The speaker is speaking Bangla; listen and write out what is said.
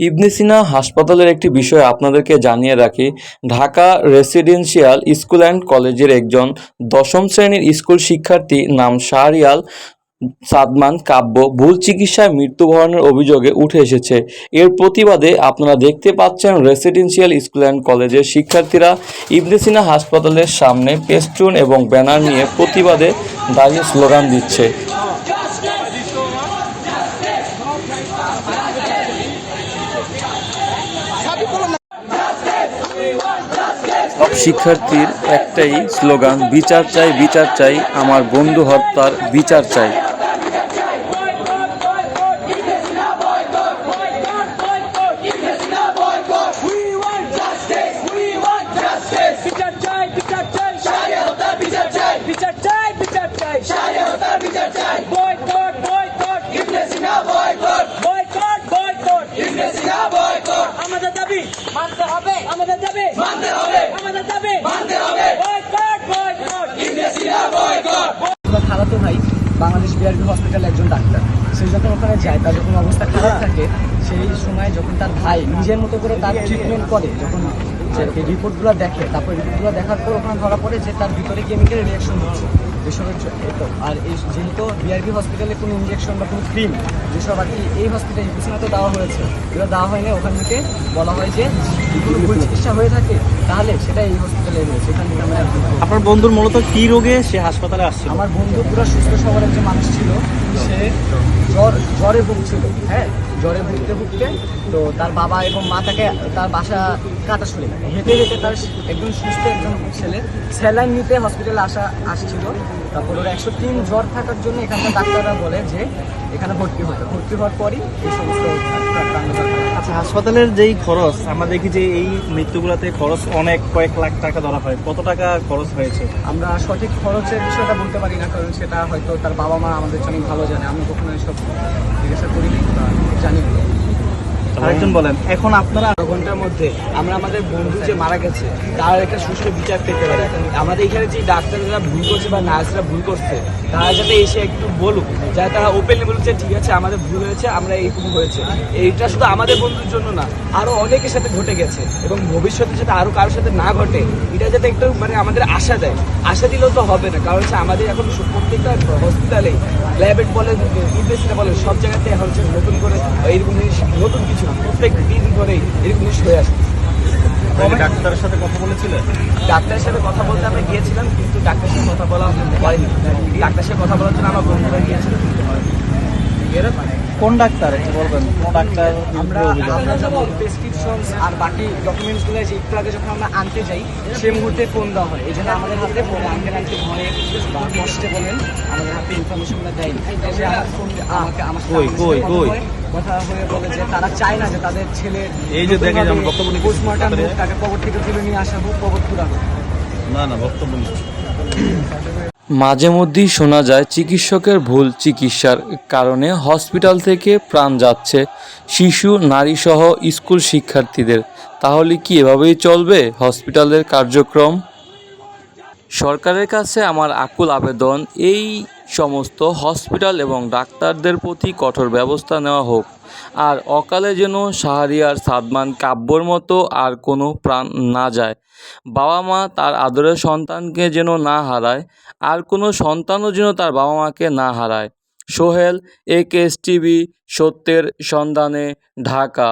ইবনে সিনা হাসপাতালের একটি বিষয় আপনাদেরকে জানিয়ে রাখি। ঢাকা রেসিডেন্সিয়াল স্কুল অ্যান্ড কলেজের একজন দশম শ্রেণির স্কুল শিক্ষার্থী নাম শাহরিয়াল সাদমান কাব্য ভুল চিকিৎসায় মৃত্যুবরণের অভিযোগে উঠে এসেছে। এর প্রতিবাদে আপনারা দেখতে পাচ্ছেন রেসিডেন্সিয়াল স্কুল অ্যান্ড কলেজের শিক্ষার্থীরা ইবনে সিনা হাসপাতালের সামনে পেস্টুন এবং ব্যানার নিয়ে প্রতিবাদে দাঁড়িয়ে স্লোগান দিচ্ছে। সব শিক্ষার্থীর একটাই স্লোগান বিচার চাই বিচার চাই আমার বন্ধু হত্যার বিচার চাই। খালাতো ভাই বাংলাদেশ বিআরবি হসপিটালে একজন ডাক্তার। সে যখন ওখানে যায় তার যখন অবস্থা খারাপ থাকে সেই সময় যখন তার ভাই নিজের মতো করে তার ট্রিটমেন্ট করে যখন রিপোর্টগুলো দেখে তারপর রিপোর্টগুলো দেখার পর ওখানে ধরা পড়ে যে তার ভিতরে কেমিক্যাল রিয়াকশন হচ্ছে। এই তো আর এই যেহেতু বিআরবি হসপিটালে কোনো ইঞ্জেকশন বা কোনো ক্রিম যেসব আর কি এই হসপিটালে হসপিটাল তো দেওয়া হয়েছে এগুলো দেওয়া হয়নি। ওখান থেকে বলা হয় যে কোনো ভুল চিকিৎসা হয়ে থাকে তাহলে সেটা এই হসপিটালে থেকে আমরা আপনার বন্ধুর মূলত কি রোগে সে হাসপাতালে আসছিল? আমার বন্ধু পুরো সুস্থ সবল একজন মানুষ ছিল সে জ্বর জ্বরে ভুগছিল। হ্যাঁ জ্বরে ভুগতে ভুগতে তো তার বাবা এবং মা তাকে তার বাসা কাটা শুনে হেঁটে হেঁটে তার একজন সুস্থ একজন ছেলে স্যালাইন নিতে হসপিটালে আসা আসছিল। তারপর ওর একশো তিন জ্বর থাকার জন্য এখানকার ডাক্তাররা বলে যে এখানে ভর্তি হতে ভর্তি হওয়ার পরই এই সমস্ত আচ্ছা হাসপাতালের যেই খরচ আমরা দেখি যে এই মৃত্যুগুলোতে খরচ অনেক, কয়েক লাখ টাকা ধরা হয়। কত টাকা খরচ হয়েছে? আমরা সঠিক খরচের বিষয়টা বলতে পারি না, কারণ সেটা হয়তো তার বাবা মা আমাদের জন্য ভালো জানে। আমি কখনো এসব জিজ্ঞাসা করিনি জানি আরেকজন বলেন। এখন আপনারা বারো ঘণ্টার মধ্যে আমরা আমাদের বন্ধু যে মারা গেছে তার একটা সুষ্ঠু বিচার পেতে পারি। আমাদের এখানে যে ডাক্তাররা ভুল করছে বা নার্সরা ভুল করছে তারা যাতে এসে একটু বলুক যাতে তারা ওপেনলি বলুক যে ঠিক আছে আমাদের ভুল হয়েছে আমরা এইটুকু হয়েছে। এইটা শুধু আমাদের বন্ধুর জন্য না আরও অনেকের সাথে ঘটে গেছে এবং ভবিষ্যতে যাতে আরও কারোর সাথে না ঘটে এটা যাতে একটু মানে আমাদের আশা দেয়। আশা দিলেও তো হবে না কারণ হচ্ছে আমাদের এখন প্রত্যেকটা হসপিটালে ল্যাবেট বলে ইউপিএসসিটা বলে সব জায়গাতে এখন হচ্ছে নতুন করে এইরকম জিনিস নতুন কিছু না প্রত্যেক দিন ধরেই এরকম হয়ে আসছে ডাক্তারের সাথে কথা বলেছিলেন ডাক্তারের সাথে কথা বলতে আমরা গিয়েছিলাম কিন্তু ডাক্তারের সাথে কথা বলা হয়নি। ডাক্তারের সাথে কথা বলার জন্য আমার বন্ধুরা গিয়েছিল কিন্তু হয়নি। এরকম কোন ডাক্তার একটু বলবেন? কোন ডাক্তার আমরা আমরা যখন প্রেসক্রিপশন আর বাকি ডকুমেন্টসগুলো যে একটু আগে যখন আমরা আনতে যাই সেই মুহূর্তে ফোন দেওয়া হয়। এই জন্য আমাদের হাতে ফোন আনতে আনতে ভয়ে বা কষ্টে বলেন আমাদের হাতে ইনফরমেশনগুলো দেয়নি। সে আমার ফোন আমাকে আমার কই, কই, কথা কই? কথা হয়ে বলে যে তারা চায় না যে তাদের ছেলে এই যে দেখেন, আমি বক্তব্য নিচ্ছি। পোস্টমর্টম তাকে কবর থেকে তুলে নিয়ে আসা হোক কবর পুরা না না বক্তব্য নিচ্ছি। মাঝে মধ্যেই শোনা যায় চিকিৎসকের ভুল চিকিৎসার কারণে হসপিটাল থেকে প্রাণ যাচ্ছে শিশু নারীসহ স্কুল শিক্ষার্থীদের। তাহলে কি এভাবেই চলবে? হসপিটালের কার্যক্রম সরকারের কাছে আমার আকুল আবেদন, এই সমস্ত হসপিটাল এবং ডাক্তারদের প্রতি কঠোর ব্যবস্থা নেওয়া হোক। আর অকালে যেন শাহরিয়ার সাদমান কাব্যর মতো আর কোনো প্রাণ না যায়। বাবা মা তার আদরের সন্তানকে যেন না হারায়, আর কোনো সন্তানও যেন তার বাবা মাকে না হারায়। Sohel, A K S TV, সত্যের সন্ধানে, ঢাকা।